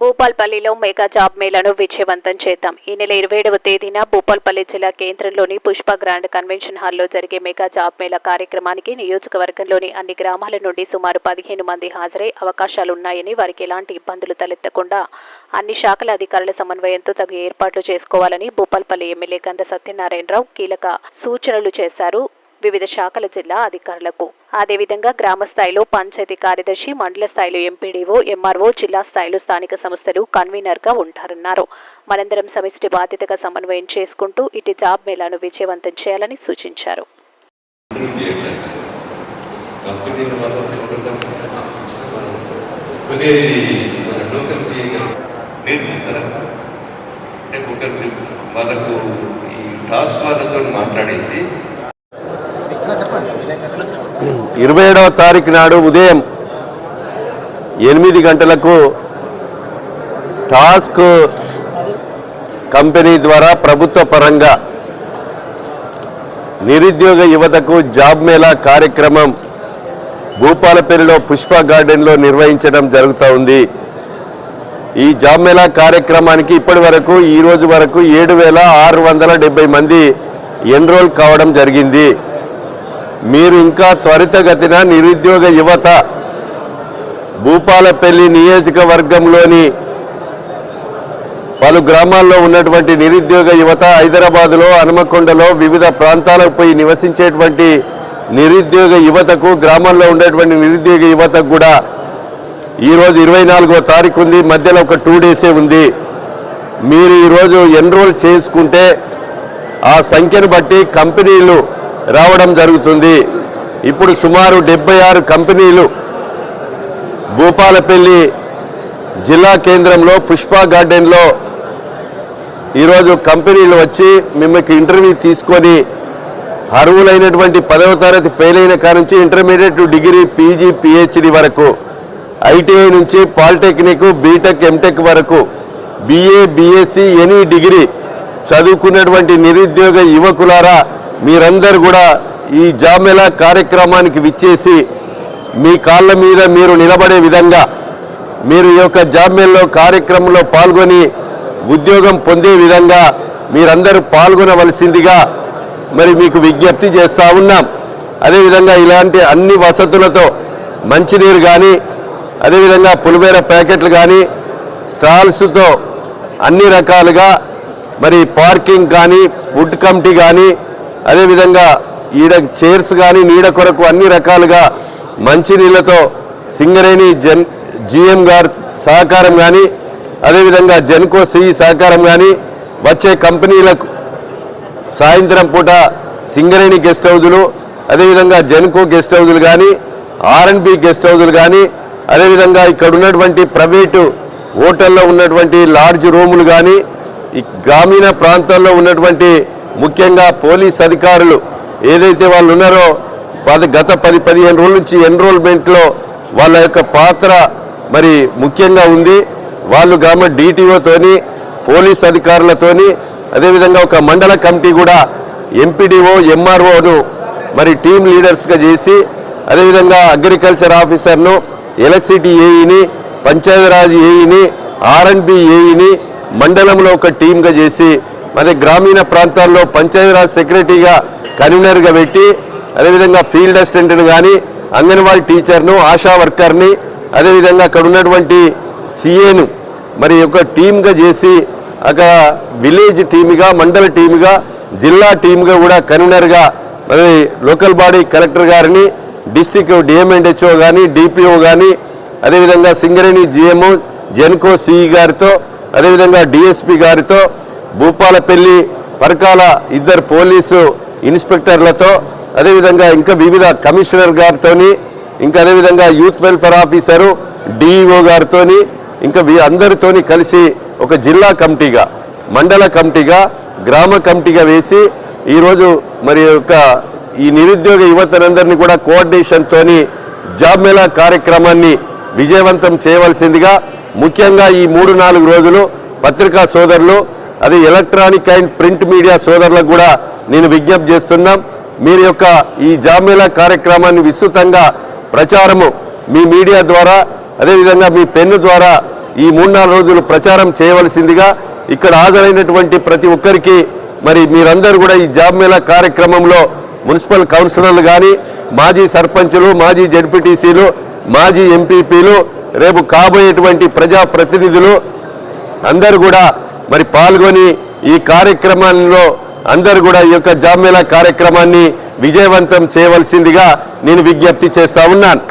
భూపాల్పల్లిలో mega job మేళను విజయవంతం చేద్దాం. ఈ నెల ఇరవై ఏడవ తేదీన భూపాల్పల్లి జిల్లా కేంద్రంలోని పుష్ప గ్రాండ్ కన్వెన్షన్ హాల్లో జరిగే మెగా జాబ్ మేళా కార్యక్రమానికి నియోజకవర్గంలోని అన్ని గ్రామాల నుండి సుమారు పదిహేను మంది హాజరై అవకాశాలున్నాయని వారికి ఎలాంటి ఇబ్బందులు తలెత్తకుండా అన్ని శాఖల అధికారుల సమన్వయంతో తగు ఏర్పాట్లు చేసుకోవాలని భూపాల్పల్లి ఎమ్మెల్యే గంట సత్యనారాయణరావు కీలక సూచనలు చేశారు. వివిధ శాఖల జిల్లా అధికారులకు. అదేవిధంగా గ్రామ స్థాయిలో పంచాయతీ కార్యదర్శి మండల స్థాయిలో ఎంపీడీఓ ఎంఆర్ఓ జిల్లా స్థాయిలో స్థానిక సంస్థలు కన్వీనర్గా ఉంటారన్నారు. మనందరం సమిష్టి బాధ్యతగా సమన్వయం చేసుకుంటూ ఇటు జాబ్ మేళాను విజయవంతం చేయాలని సూచించారు. వాళ్ళకు ఈ టాస్క్ వాళ్ళతో మాట్లాడేసి ఇరవై ఏడవ తారీఖు నాడు ఉదయం ఎనిమిది గంటలకు టాస్క్ కంపెనీ ద్వారా ప్రభుత్వ పరంగా నిరుద్యోగ యువతకు జాబ్ మేళా కార్యక్రమం భూపాలపల్లిలో పుష్ప గార్డెన్లో నిర్వహించడం జరుగుతూ ఉంది. ఈ జాబ్ మేళా కార్యక్రమానికి ఇప్పటి వరకు ఈ రోజు వరకు ఏడు వేల ఆరు వందల డెబ్బై మంది ఎన్రోల్ కావడం జరిగింది. మీరు ఇంకా త్వరితగతిన నిరుద్యోగ యువత భూపాలపల్లి నియోజకవర్గంలోని పలు గ్రామాల్లో ఉన్నటువంటి నిరుద్యోగ యువత హైదరాబాదులో హనుమకొండలో వివిధ ప్రాంతాలకు పోయి నివసించేటువంటి నిరుద్యోగ యువతకు గ్రామాల్లో ఉండేటువంటి నిరుద్యోగ యువతకు కూడా ఈరోజు ఇరవై నాలుగో తారీఖు ఉంది. మధ్యలో ఒక టూ డేసే ఉంది. మీరు ఈరోజు ఎన్రోల్ చేసుకుంటే ఆ సంఖ్యను బట్టి కంపెనీలు రావడం జరుగుతుంది. ఇప్పుడు సుమారు డెబ్బై ఆరు కంపెనీలు భూపాలపల్లి జిల్లా కేంద్రంలో పుష్ప గార్డెన్లో ఈరోజు కంపెనీలు వచ్చి మిమ్మల్ని ఇంటర్వ్యూ తీసుకొని అర్హులైనటువంటి పదవ తరగతి ఫెయిల్ అయిన కాడ నుంచి ఇంటర్మీడియట్ డిగ్రీ పీజీ పిహెచ్డి వరకు ఐటీఐ నుంచి పాలిటెక్నిక్ బీటెక్ ఎంటెక్ వరకు బిఏ బిఎస్సి ఎనీ డిగ్రీ చదువుకున్నటువంటి నిరుద్యోగ యువకులారా మీరందరూ కూడా ఈ జామెలా కార్యక్రమానికి విచ్చేసి మీ కాళ్ళ మీద మీరు నిలబడే విధంగా మీరు ఈ యొక్క జామ్యంలో కార్యక్రమంలో పాల్గొని ఉద్యోగం పొందే విధంగా మీరందరూ పాల్గొనవలసిందిగా మరి మీకు విజ్ఞప్తి చేస్తూ ఉన్నాం. అదేవిధంగా ఇలాంటి అన్ని వసతులతో మంచినీరు కానీ అదేవిధంగా పులివేర ప్యాకెట్లు కానీ స్టాల్స్తో అన్ని రకాలుగా మరి పార్కింగ్ కానీ ఫుడ్ కమిటీ కానీ అదేవిధంగా ఈడ చైర్స్ కానీ నీడ కొరకు అన్ని రకాలుగా మంచినీళ్ళతో సింగరేణి జన్ జిఎం గారు సహకారం కానీ అదేవిధంగా జెన్కో సిఈ సహకారం కానీ వచ్చే కంపెనీలకు సాయంత్రం పూట సింగరేణి గెస్ట్ హౌజులు అదేవిధంగా జెన్కో గెస్ట్ హౌజులు కానీ ఆర్ఎన్బి గెస్ట్ హౌజులు కానీ అదేవిధంగా ఇక్కడ ఉన్నటువంటి ప్రైవేటు హోటల్లో ఉన్నటువంటి లార్జ్ రూములు కానీ ఈ గ్రామీణ ప్రాంతాల్లో ఉన్నటువంటి ముఖ్యంగా పోలీస్ అధికారులు ఏదైతే వాళ్ళు ఉన్నారో పది గత పది పదిహేను రోజుల నుంచి ఎన్రోల్మెంట్లో వాళ్ళ యొక్క పాత్ర మరి ముఖ్యంగా ఉంది. వాళ్ళు గ్రామ డిటిఓతోని పోలీస్ అధికారులతోని అదేవిధంగా ఒక మండల కమిటీ కూడా ఎంపీడీఓ ఎంఆర్ఓను మరి టీం లీడర్స్గా చేసి అదేవిధంగా అగ్రికల్చర్ ఆఫీసర్ను ఎలక్ట్రిసిటీ ఏఈని పంచాయతీరాజ్ ఏఈని ఆర్ఎన్బి ఏఈని మండలంలో ఒక టీంగా చేసి మరి గ్రామీణ ప్రాంతాల్లో పంచాయతీరాజ్ సెక్రటరీగా కన్వీనర్గా పెట్టి అదేవిధంగా ఫీల్డ్ అసిస్టెంట్ను కానీ అంగన్వాడీ టీచర్ను ఆశా వర్కర్ని అదేవిధంగా అక్కడ ఉన్నటువంటి సీఏను మరి ఒక టీమ్గా చేసి అక్కడ విలేజ్ టీమ్గా మండల టీమ్గా జిల్లా టీమ్గా కూడా కన్వీనర్గా మరి లోకల్ బాడీ కలెక్టర్ గారిని డిస్టిక్ డిఎంఎండ్హెచ్ఓ కానీ డిపిఓ కానీ అదేవిధంగా సింగరేణి జిఎంఓ జెన్కో సిఈ గారితో అదేవిధంగా డిఎస్పి గారితో భూపాలపల్లి పరకాల ఇద్దరు పోలీసు ఇన్స్పెక్టర్లతో అదేవిధంగా ఇంకా వివిధ కమిషనర్ గారితోని ఇంకా అదేవిధంగా యూత్ వెల్ఫేర్ ఆఫీసరు డిఈఓ గారితోని ఇంకా వీ- అందరితోని కలిసి ఒక జిల్లా కమిటీగా మండల కమిటీగా గ్రామ కమిటీగా వేసి ఈరోజు మరి యొక్క ఈ నిరుద్యోగ యువతనందరినీ కూడా కోఆర్డినేషన్తోని జాబ్ మేళా కార్యక్రమాన్ని విజయవంతం చేయవలసిందిగా ముఖ్యంగా ఈ మూడు నాలుగు రోజులు పత్రికా సోదరులు అది ఎలక్ట్రానిక్ అండ్ ప్రింట్ మీడియా సోదరులకు కూడా నేను విజ్ఞప్తి చేస్తున్నాం. మీరు యొక్క ఈ జామేళా కార్యక్రమాన్ని విస్తృతంగా ప్రచారము మీ మీడియా ద్వారా అదేవిధంగా మీ పెన్ను ద్వారా ఈ మూడు నాలుగు రోజులు ప్రచారం చేయవలసిందిగా ఇక్కడ హాజరైనటువంటి ప్రతి ఒక్కరికి మరి మీరందరూ కూడా ఈ జాబ్ మేళా కార్యక్రమంలో మున్సిపల్ కౌన్సిలర్లు కానీ మాజీ సర్పంచులు మాజీ జడ్పీటీసీలు మాజీ ఎంపీపీలు రేపు కాబోయేటువంటి ప్రజాప్రతినిధులు అందరూ కూడా మరి పాల్గొని ఈ కార్యక్రమంలో అందరూ కూడా ఈ యొక్క జాబ్ కార్యక్రమాన్ని విజయవంతం చేయవలసిందిగా నేను విజ్ఞప్తి చేస్తా ఉన్నాను.